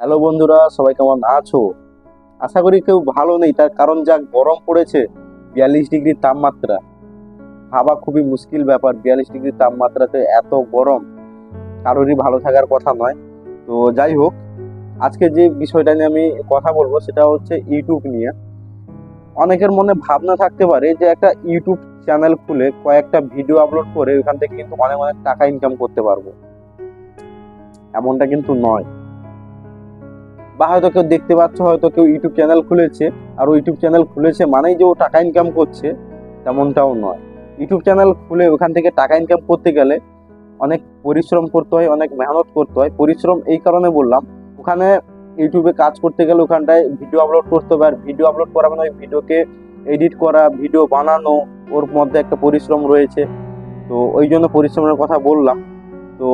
Hello বন্ধুরা, সবাই কেমন আছো? আশা করি কেউ ভালো নেই, তার কারণ যা গরম পড়েছে, বিয়াল্লিশ ডিগ্রি তাপমাত্রা। ভাবা খুবই মুশকিল ব্যাপার, বিয়াল্লিশ ডিগ্রি তাপমাত্রাতে এত গরম। কারোরই ভালো থাকার কথা নয়। তো যাই হোক, আজকে যে বিষয়টা নিয়ে আমি কথা বলব, সেটা হচ্ছে ইউটিউব নিয়ে। অনেকের মনে ভাবনা থাকতে পারে যে একটা ইউটিউব চ্যানেল খুলে কয়েকটা ভিডিও আপলোড করে ওখান থেকে কিন্তু অনেক অনেক টাকা ইনকাম করতে পারব। এমনটা কিন্তু নয়। বা হয়তো কেউ দেখতে পাচ্ছ, হয়তো কেউ ইউটিউব চ্যানেল খুলেছে। আর ওই ইউটিউব চ্যানেল খুলেছে মানেই যে ও টাকা ইনকাম করছে, তেমনটাও নয়। ইউটিউব চ্যানেল খুলে ওখান থেকে টাকা ইনকাম করতে গেলে অনেক পরিশ্রম করতে হয়, অনেক মেহনত করতে হয়। পরিশ্রম এই কারণে বললাম, ওখানে ইউটিউবে কাজ করতে গেলে ওখানটায় ভিডিও আপলোড করতে হবে। আর ভিডিও আপলোড করা মানে ওই ভিডিওকে এডিট করা ভিডিও বানানো, ওর মধ্যে একটা পরিশ্রম রয়েছে। তো ওই জন্য পরিশ্রমের কথা বললাম। তো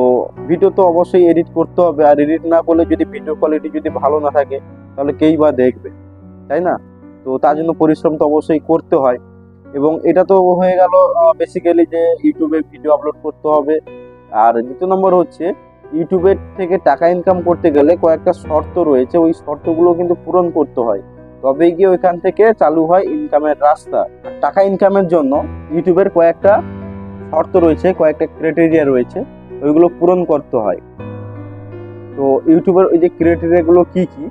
ভিডিও তো অবশ্যই এডিট করতে হবে। আর এডিট না করলে যদি ভিডিও কোয়ালিটি যদি ভালো না থাকে, তাহলে কেই বা দেখবে, তাই না? তো তার জন্য পরিশ্রম তো অবশ্যই করতে হয়। এবং এটা তো হয়ে গেল বেসিক্যালি যে ইউটিউবে ভিডিও আপলোড করতে হবে। আর দ্বিতীয় নম্বর হচ্ছে ইউটিউবের থেকে টাকা ইনকাম করতে গেলে কয়েকটা শর্ত রয়েছে। ওই শর্তগুলো কিন্তু পূরণ করতে হয়। তবেই গিয়ে ওইখান থেকে চালু হয় ইনকামের রাস্তা। টাকা ইনকামের জন্য ইউটিউবের কয়েকটা শর্ত রয়েছে, কয়েকটা ক্রাইটেরিয়া রয়েছে। ওইগুলো পূরণ করতে হয়। তো ইউটিউবের ওই যে ক্রাইটেরিয়াগুলো কি কি?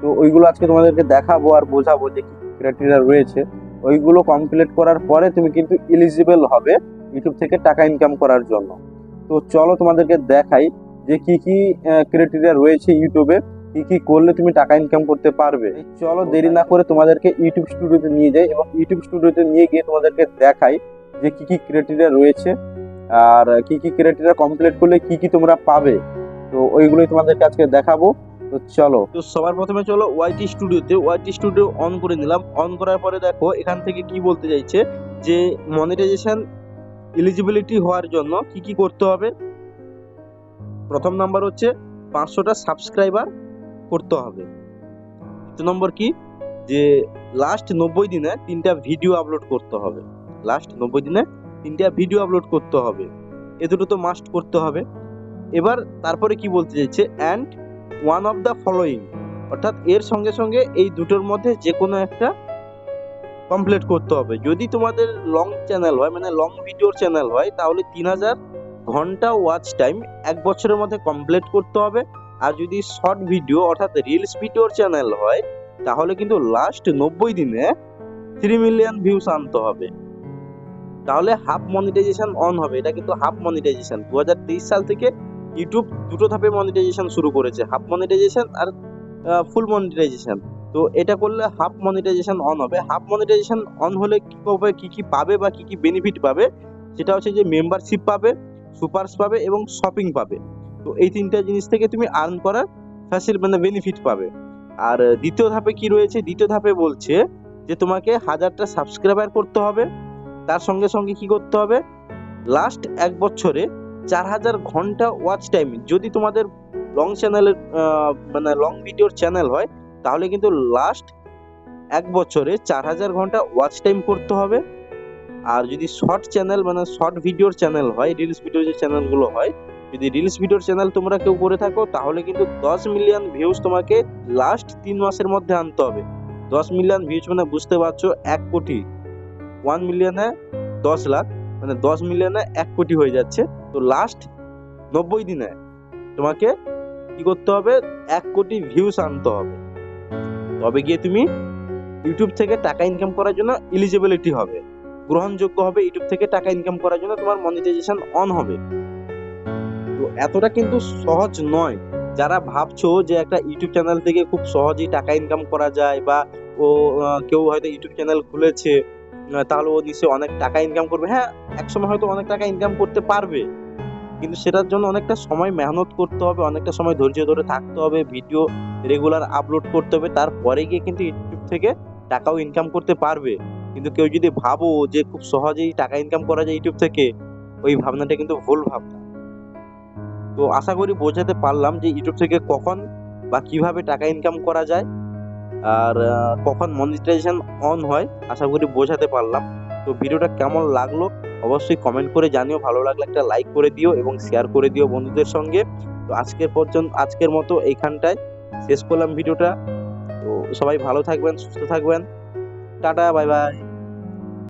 তো ওইগুলো আজকে তোমাদেরকে দেখাবো আর বোঝাবো যে কী ক্রাইটেরিয়া রয়েছে। ওইগুলো কমপ্লিট করার পরে তুমি কিন্তু এলিজিবল হবে ইউটিউব থেকে টাকা ইনকাম করার জন্য। তো চলো তোমাদেরকে দেখাই যে কি কি ক্রাইটেরিয়া রয়েছে ইউটিউবে, কি কি করলে তুমি টাকা ইনকাম করতে পারবে। চলো দেরি না করে তোমাদেরকে ইউটিউব স্টুডিওতে নিয়ে যাই এবং ইউটিউব স্টুডিওতে নিয়ে গিয়ে তোমাদেরকে দেখাই যে কি কি ক্রাইটেরিয়া রয়েছে। আর কি কি ক্রাইটেরিয়া কমপ্লিট করলে কি কি তোমরা পাবে? তো ওইগুলোই তোমাদেরকে আজকে দেখাবো। তো চলো। তো সবার প্রথমে চলো ওয়াইটি স্টুডিওতে ওয়াইটি স্টুডিও অন করে নিলাম। অন করার পরে দেখো এখান থেকে কি বলতে চাইছে? যে মনিটাইজেশন এলিজিবিলিটি হওয়ার জন্য কি কি করতে হবে? প্রথম নাম্বার হচ্ছে পাঁচশোটা সাবস্ক্রাইবার করতে হবে। দ্বিতীয় নম্বর কি? যে লাস্ট নব্বই দিনে তিনটা ভিডিও আপলোড করতে হবে। লাস্ট নব্বই দিনে তিনটা ভিডিও আপলোড করতে হবে। এ দুটো তো মাস্ট করতে হবে। এবার তারপরে কি বলতে চাইছে? And one of the following অর্থাৎ এর সঙ্গে সঙ্গে এই দুটোর মধ্যে যে কোনো একটা কমপ্লিট করতে হবে। যদি তোমাদের লং চ্যানেল হয় মানে লং ভিডিওর চ্যানেল হয়, তাহলে তিন হাজার ঘণ্টা ওয়াচ টাইম এক বছরের মধ্যে কমপ্লিট করতে হবে। আর যদি শর্ট ভিডিও অর্থাৎ রিলস ভিডিওর চ্যানেল হয়, তাহলে কিন্তু লাস্ট নব্বই দিনে থ্রি মিলিয়ন ভিউস আনতে হবে। তাহলে হাফ মনিটাইজেশন অন হবে। এটা কিন্তু হাফ মনিটাইজেশন দু হাজার তেইশ সাল থেকে ইউটিউব দুটো ধাপে মনিটাইজেশন শুরু করেছে। হাফ মনিটাইজেশন আর ফুল মনিটাইজেশন তো এটা করলে হাফ মনিটাইজেশন অন হবে। হাফ মনিটাইজেশন অন হলে কি হবে কী কি পাবে বা কী কী বেনিফিট পাবে? সেটা হচ্ছে যে মেম্বারশিপ পাবে সুপারস পাবে এবং শপিং পাবে। তো এই তিনটা জিনিস থেকে তুমি আর্ন করার ফ্যাসিল মানে বেনিফিট পাবে। আর দ্বিতীয় ধাপে কি রয়েছে? দ্বিতীয় ধাপে বলছে যে তোমাকে হাজারটা সাবস্ক্রাইবার করতে হবে। তার সঙ্গে সঙ্গে কি করতে হবে? লাস্ট এক বছরে চার হাজার ঘণ্টা ওয়াচ টাইম যদি তোমাদের লং চ্যানেলের মানে লং ভিডিওর চ্যানেল হয়, তাহলে কিন্তু লাস্ট এক বছরে চার হাজার ঘণ্টা ওয়াচ টাইম করতে হবে। আর যদি শর্ট চ্যানেল মানে শর্ট ভিডিওর চ্যানেল হয় রিলস ভিডিও যে চ্যানেলগুলো হয়, যদি রিলস ভিডিওর চ্যানেল তোমরা কেউ করে থাকো, তাহলে কিন্তু দশ মিলিয়ন ভিউজ তোমাকে লাস্ট তিন মাসের মধ্যে আনতে হবে। দশ মিলিয়ন ভিউজ মানে বুঝতে পারছ, এক কোটি। ওয়ান মিলিয়নে দশ লাখ মানে দশ মিলিয়নে এক কোটি হয়ে যাচ্ছে। তো লাস্ট নব্বই দিনে তোমাকে কি করতে হবে? এক কোটি ভিউস আনতে হবে। তবে গিয়ে তুমি ইউটিউব থেকে টাকা ইনকাম করার জন্য এলিজিবিলিটি হবে। গ্রহণযোগ্য হবে ইউটিউব থেকে টাকা ইনকাম করার জন্য তোমার মনিটাইজেশন অন হবে। তো এতটা কিন্তু সহজ নয়। যারা ভাবছ যে একটা ইউটিউব চ্যানেল থেকে খুব সহজেই টাকা ইনকাম করা যায় বা ও কেউ হয়তো ইউটিউব চ্যানেল খুলেছে তাহলে ও নিশ্চয়ই অনেক টাকা ইনকাম করবে। হ্যাঁ একসময় হয়তো অনেক টাকা ইনকাম করতে পারবে। কিন্তু সেটার জন্য অনেকটা সময় মেহনত করতে হবে, অনেকটা সময় ধৈর্য ধরে থাকতে হবে ভিডিও রেগুলার আপলোড করতে হবে। তারপরে গিয়ে কিন্তু ইউটিউব থেকে টাকাও ইনকাম করতে পারবে। কিন্তু কেউ যদি ভাবো যে খুব সহজেই টাকা ইনকাম করা যায় ইউটিউব থেকে, ওই ভাবনাটা কিন্তু ভুল ভাবনা। তো আশা করি বোঝাতে পারলাম যে ইউটিউব থেকে কখন বা কীভাবে টাকা ইনকাম করা যায়। আর কখন মনিটাইজেশন অন হয়, আশা করি বোঝাতে পারলাম। তো ভিডিওটা কেমন লাগল অবশ্যই কমেন্ট করে জানিও। ভালো লাগলে একটা লাইক করে দিও এবং শেয়ার করে দিও বন্ধুদের সঙ্গে। তো আজকের পর্যন্ত, আজকের মতো এইখানটায় শেষ করলাম ভিডিওটা। তো সবাই ভালো থাকবেন, সুস্থ থাকবেন। Tata bye bye